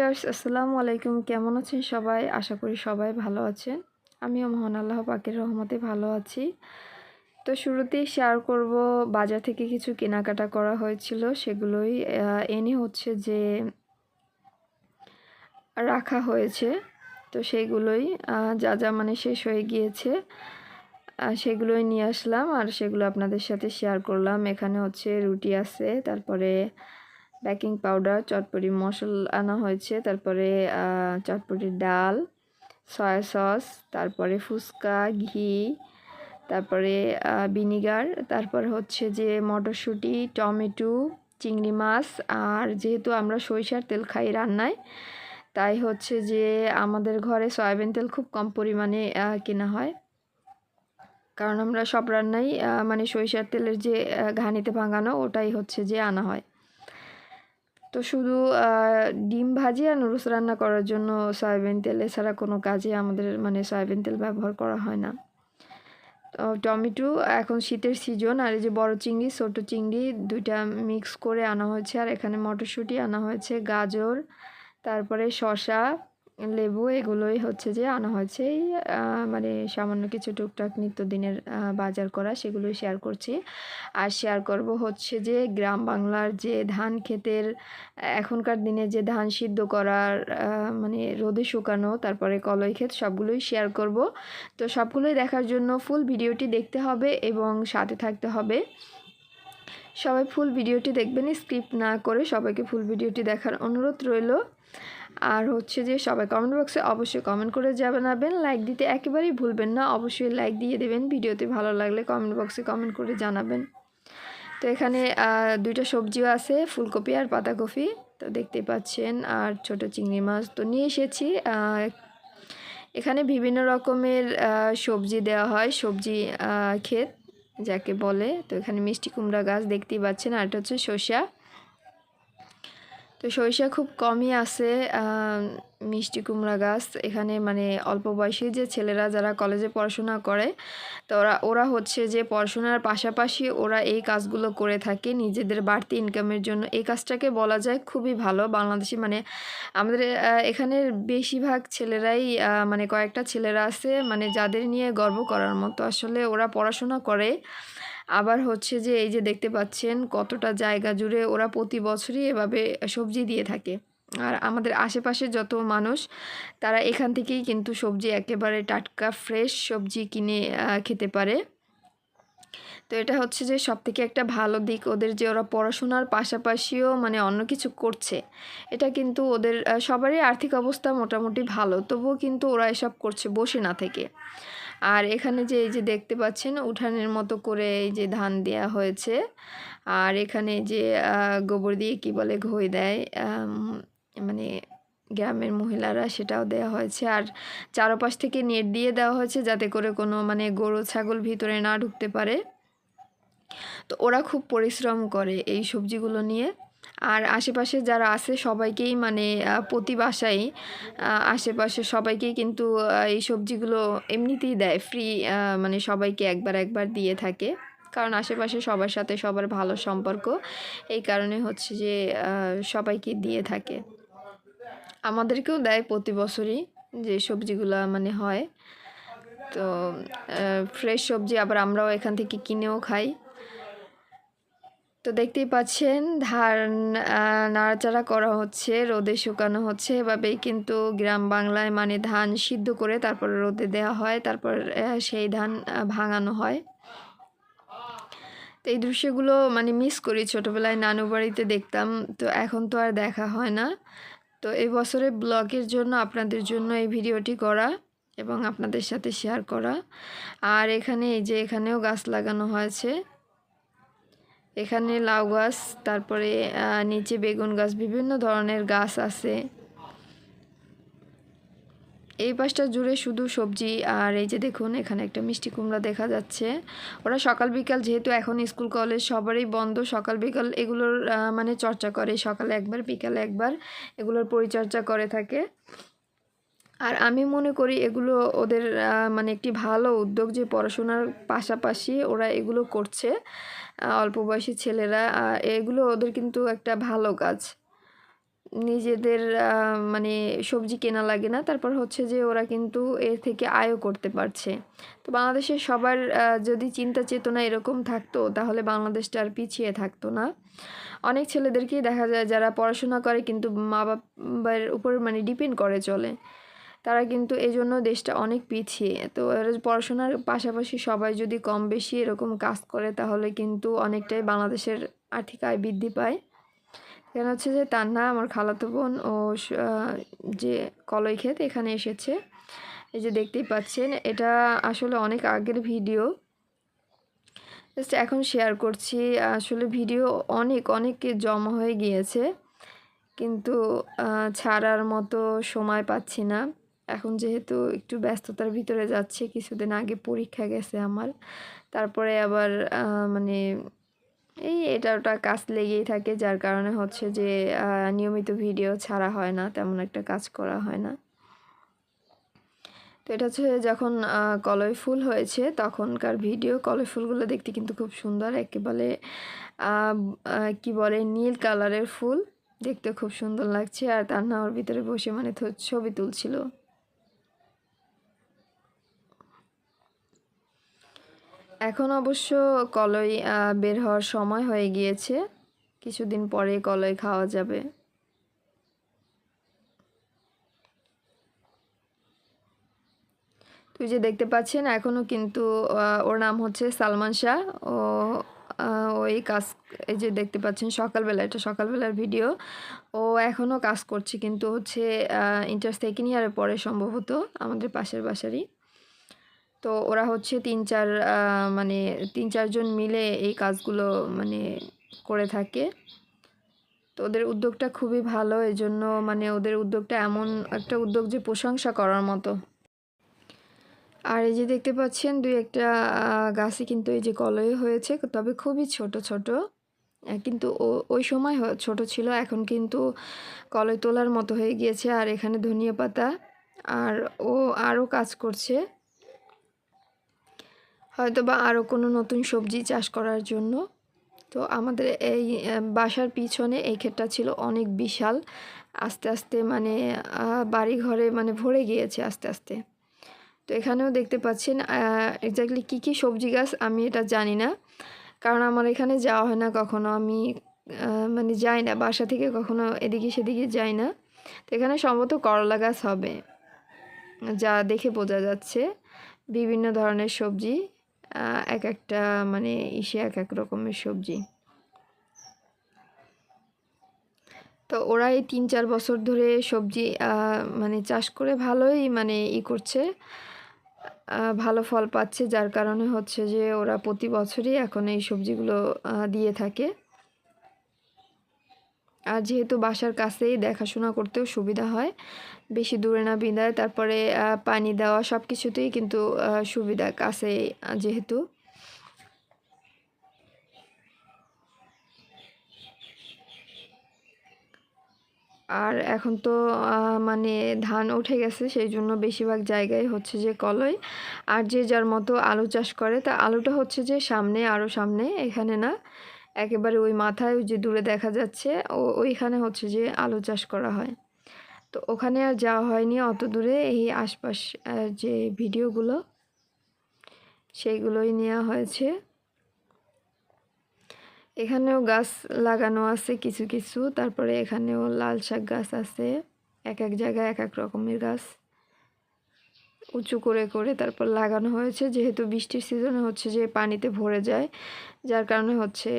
Viewers, আসসালামু আলাইকুম। কেমন আছেন সবাই? আশা করি সবাই ভালো আছেন। আমিও মহান আল্লাহ পাকের রহমতে ভালো আছি। তো শুরুতেই শেয়ার করব, বাজার থেকে কিছু কেনাকাটা করা হয়েছিল, সেগুলোই এনে হচ্ছে যে রাখা হয়েছে। তো সেগুলোই যা যা মানে শেষ হয়ে গিয়েছে সেগুলোই নিয়ে আসলাম। আর সেগুলো আপনাদের সাথে শেয়ার করলাম। এখানে হচ্ছে রুটি আছে, তারপরে বেকিং পাউডার, চটপটি মশল আনা হয়েছে, তারপরে চটপটির ডাল, সয়া সস, তারপরে ফুচকা, ঘি, তারপরে ভিনিগার, তারপর হচ্ছে যে মটরশুঁটি, টমেটো, চিংড়ি মাছ, আর যেহেতু আমরা সরিষার তেল খাই রান্নায়, তাই হচ্ছে যে আমাদের ঘরে সয়াবিন তেল খুব কম পরিমাণে কেনা হয়। কারণ আমরা সব রান্নাই মানে সরিষার তেলের যে ঘানিতে ভাঙানো, ওটাই হচ্ছে যে আনা হয়। তো শুধু ডিম ভাজি আর নুডলস রান্না করার জন্য সয়াবিন তেল এছাড়া কোনো কাজে আমাদের মানে সয়াবিন তেল ব্যবহার করা হয় না। টমেটো এখন শীতের সিজন আর এই যে বড় চিংড়ি, ছোট চিংড়ি দুইটা মিক্স করে আনা হয়েছে। আর এখানে মটরশুঁটি আনা হয়েছে, গাজর, তারপরে শসা লেবু এগুলোই হচ্ছে যে আনা হয়েছে। মানে সামান্য কিছু টুকটাক নিত্যদিনের বাজার করা সেগুলোই শেয়ার করছি। আর শেয়ার করব হচ্ছে যে গ্রাম বাংলার যে ধান ক্ষেতের, এখনকার দিনে যে ধান সিদ্ধ করার মানে রোদে শুকানো, তারপরে কলই ক্ষেত সবগুলোই শেয়ার করব। তো সবগুলোই দেখার জন্য ফুল ভিডিওটি দেখতে হবে এবং সাথে থাকতে হবে। সবাই ফুল ভিডিওটি দেখবেন স্কিপ না করে সবাইকে ফুল ভিডিওটি দেখার অনুরোধ রইল। আর হচ্ছে যে সবাই কমেন্ট বক্সে অবশ্যই কমেন্ট করে জানাবেন। লাইক দিতে একেবারেই ভুলবেন না, অবশ্যই লাইক দিয়ে দেবেন। ভিডিওতে ভালো লাগলে কমেন্ট বক্সে কমেন্ট করে জানাবেন। তো এখানে দুইটা সবজিও আছে, ফুলকপি আর পাতাকপি। তো দেখতে পাচ্ছেন, আর ছোট চিংড়ি মাছ তো নিয়ে এসেছি। এখানে বিভিন্ন রকমের সবজি দেওয়া হয়, সবজি ক্ষেত যাকে বলে। তো এখানে মিষ্টি কুমড়া গাছ দেখতেই পাচ্ছেন, আর এটা হচ্ছে সর্ষা তো সরিষা খুব কমই আছে মিষ্টি কুমড়া গাছ। এখানে মানে অল্প বয়সী যে ছেলেরা যারা কলেজে পড়াশোনা করে, তো ওরা ওরা হচ্ছে যে পড়াশোনার পাশাপাশি ওরা এই কাজগুলো করে থাকে। নিজেদের বাড়তি ইনকামের জন্য। এই কাজটাকে বলা যায় খুবই ভালো। বাংলাদেশি মানে আমাদের এখানের বেশিরভাগ ছেলেরাই মানে কয়েকটা ছেলেরা আছে মানে যাদের নিয়ে গর্ব করার মতো। আসলে ওরা পড়াশোনা করে। আবার হচ্ছে যে এই যে দেখতে পাচ্ছেন কতটা জায়গা জুড়ে ওরা প্রতি বছরই এভাবে সবজি দিয়ে থাকে। আর আমাদের আশেপাশে যত মানুষ, তারা এখান থেকেই কিন্তু সবজি একেবারে টাটকা ফ্রেশ সবজি কিনে খেতে পারে। তো এটা হচ্ছে যে সব থেকে একটা ভালো দিক ওদের যে ওরা পড়াশোনার পাশাপাশিও মানে অন্য কিছু করছে। এটা কিন্তু ওদের সবারই আর্থিক অবস্থা মোটামুটি ভালো, তবুও কিন্তু ওরা এসব করছে বসে না থেকে। আর এখানে যে, এই যে দেখতে পাচ্ছেন, উঠানের মতো করে এই যে ধান দেয়া হয়েছে। আর এখানে যে গোবর দিয়ে কি বলে ঘই দেয় মানে গ্রামের মহিলারা সেটাও দেওয়া হয়েছে। আর চারপাশ থেকে নেট দিয়ে দেওয়া হয়েছে যাতে করে কোনো মানে গরু, ছাগল ভিতরে না ঢুকতে পারে। তো ওরা খুব পরিশ্রম করে এই সবজিগুলো নিয়ে। আর আশেপাশে যারা আছে সবাইকেই মানে প্রতি বাসায় আশেপাশে সবাইকেই কিন্তু এই সবজিগুলো এমনিতেই দেয়। ফ্রি মানে সবাইকে একবার একবার দিয়ে থাকে। কারণ আশেপাশে সবার সাথে সবার ভালো সম্পর্ক। এই কারণে হচ্ছে যে সবাইকে দিয়ে থাকে। আমাদেরকেও দেয় প্রতি বছরই যে সবজিগুলো মানে হয়। তো ফ্রেশ সবজি আবার আমরাও এখান থেকে কিনেও খাই। তো দেখতেই পাচ্ছেন ধান নাড়াচাড়া করা হচ্ছে, রোদে শুকানো হচ্ছে এভাবেই কিন্তু গ্রাম বাংলায় মানে ধান সিদ্ধ করে তারপর রোদে দেওয়া হয়, তারপর সেই ধান ভাঙানো হয়। তো এই দৃশ্যগুলো মানে মিস করি, ছোটোবেলায় নানু বাড়িতে দেখতাম, তো এখন তো আর দেখা হয় না। তো এই বছরের ব্লগের জন্য আপনাদের জন্য এই ভিডিওটি করা এবং আপনাদের সাথে শেয়ার করা। আর এখানে এই যে এখানেও গাছ লাগানো হয়েছে। এখানে লাউ গাছ, তারপরে নিচে বেগুন গাছ, বিভিন্ন ধরনের গাছ আছে। এই পাশটা জুড়ে শুধু সবজি, আর এই যে দেখুন, এখানে একটা মিষ্টি কুমড়া দেখা যাচ্ছে। ওরা সকাল বিকাল, যেহেতু এখন স্কুল, কলেজ সবারই বন্ধ, সকাল বিকাল এগুলোর মানে চর্চা করে। সকালে একবার, বিকালে একবার এগুলোর পরিচর্যা করে থাকে। আর আমি মনে করি এগুলো ওদের মানে একটি ভালো উদ্যোগ যে পড়াশোনার পাশাপাশি ওরা এগুলো করছে। অল্প বয়সী ছেলেরা এগুলো ওদের কিন্তু একটা ভালো কাজ। নিজেদের মানে সবজি কেনা লাগে না, তারপর হচ্ছে যে ওরা কিন্তু এর থেকে আয়ও করতে পারছে। তো বাংলাদেশের সবার যদি চিন্তা চেতনা এরকম থাকতো, তাহলে বাংলাদেশটা আর পিছিয়ে থাকতো না। অনেক ছেলেদেরকেই দেখা যায় যারা পড়াশোনা করে, কিন্তু মা বাবার উপর মানে ডিপেন্ড করে চলে। তারা কিন্তু এই জন্য দেশটা অনেক পিছিয়ে। তো পড়াশোনার পাশাপাশি সবাই যদি কম বেশি এরকম কাজ করে, তাহলে কিন্তু অনেকটাই বাংলাদেশের আর্থিক আয় বৃদ্ধি পায়। কেন হচ্ছে যে তার তান্না আমার খালাতো বোন ও যে কলই ক্ষেত এখানে এসেছে। এই যে দেখতেই পাচ্ছেন, এটা আসলে অনেক আগের ভিডিও। জাস্ট এখন শেয়ার করছি, আসলে ভিডিও অনেক অনেক জমা হয়ে গিয়েছে। কিন্তু ছাড়ার মতো সময় পাচ্ছি না। এখন যেহেতু একটু ব্যস্ততার ভিতরে যাচ্ছে, কিছুদিন আগে পরীক্ষা গেছে আমার। তারপরে আবার মানে এই এটা ওটা কাজ লেগেই থাকে, যার কারণে হচ্ছে যে নিয়মিত ভিডিও ছাড়া হয় না, তেমন একটা কাজ করা হয় না। তো এটা হচ্ছে যখন কলই ফুল হয়েছে, তখনকার ভিডিও কলই ফুলগুলো দেখতে কিন্তু খুব সুন্দর, একেবারে কি বলে, নীল কালারের ফুল দেখতে খুব সুন্দর লাগছে, আর তার নাওয়ার ভিতরে বসে মানে ছবি তুলছিল। এখন অবশ্য কলই বের হওয়ার সময় হয়ে গিয়েছে। কিছুদিন পরে কলই খাওয়া যাবে। তুই যে দেখতে পাচ্ছেন এখনও কিন্তু ওর নাম হচ্ছে সালমান শাহ। ও ওই কাজ, এই যে দেখতে পাচ্ছেন সকালবেলা, এটা সকালবেলার ভিডিও। ও এখনও কাজ করছে, কিন্তু হচ্ছে ইন্টার সেকেন্ড ইয়ারে পরে সম্ভবত, আমাদের পাশের বাসারই। তো ওরা হচ্ছে তিন চার মানে তিন চারজন মিলে এই কাজগুলো মানে করে থাকে। তো ওদের উদ্যোগটা খুবই ভালো এই জন্য মানে ওদের উদ্যোগটা এমন একটা উদ্যোগ যে প্রশংসা করার মতো। আর এই যে দেখতে পাচ্ছেন, দুই একটা গাছে কিন্তু এই যে কলয় হয়েছে, তবে খুবই ছোট ছোট। কিন্তু ও- ওই সময় ছোট ছিল, এখন কিন্তু কলয় তোলার মতো হয়ে গিয়েছে, আর এখানে ধনিয়া পাতা, আর ও আরও কাজ করছে। হয়তো বা আরও কোনো নতুন সবজি চাষ করার জন্য। তো আমাদের এই বাসার পিছনে এই ক্ষেতটা ছিল অনেক বিশাল। আস্তে আস্তে মানে বাড়ি ঘরে মানে ভরে গিয়েছে আস্তে আস্তে। তো এখানেও দেখতে পাচ্ছেন এক্স্যাক্টলি কী কী সবজি গাছ আমি এটা জানি না। কারণ আমার এখানে যাওয়া হয় না কখনো, আমি মানে যাই না, বাসা থেকে কখনো এদিকে সেদিকে যাই না। তো এখানে সম্ভবত করলা গাছ হবে, যা দেখে বোঝা যাচ্ছে। বিভিন্ন ধরনের সবজি এক একটা মানে ইসে এক এক রকমের সবজি। তো ওরা এই তিন চার বছর ধরে সবজি মানে চাষ করে ভালোই মানে ই করছে ভালো ফল পাচ্ছে, যার কারণে হচ্ছে যে ওরা প্রতি বছরই এখন এই সবজিগুলো দিয়ে থাকে। আর যেহেতু বাসার কাছেই দেখাশোনা করতেও সুবিধা হয় বেশি দূরে না বিদায় তারপরে পানি দেওয়া সব কিছুতেই কিন্তু সুবিধা আহ, যেহেতু। আর এখন তো মানে ধান উঠে গেছে সেই জন্য বেশিরভাগ জায়গায় হচ্ছে যে কলই। আর যে যার মতো আলু চাষ করে তা আলুটা হচ্ছে যে সামনে আরও সামনে এখানে না একেবারে ওই মাথায় ওই যে দূরে দেখা যাচ্ছে ও ওইখানে হচ্ছে যে আলু চাষ করা হয়। তো ওখানে আর যাওয়া হয়নি অত দূরে। এই আশপাশ যে ভিডিওগুলো, সেইগুলোই নেওয়া হয়েছে। এখানেও গাছ লাগানো আছে কিছু কিছু। তারপরে এখানেও লাল শাক গাছ আছে। এক এক জায়গায় এক এক রকমের গাছ। উঁচু করে করে তারপর লাগানো হয়েছে। যেহেতু বৃষ্টির সিজনে হচ্ছে যে পানিতে ভরে যায়, যার কারণে হচ্ছে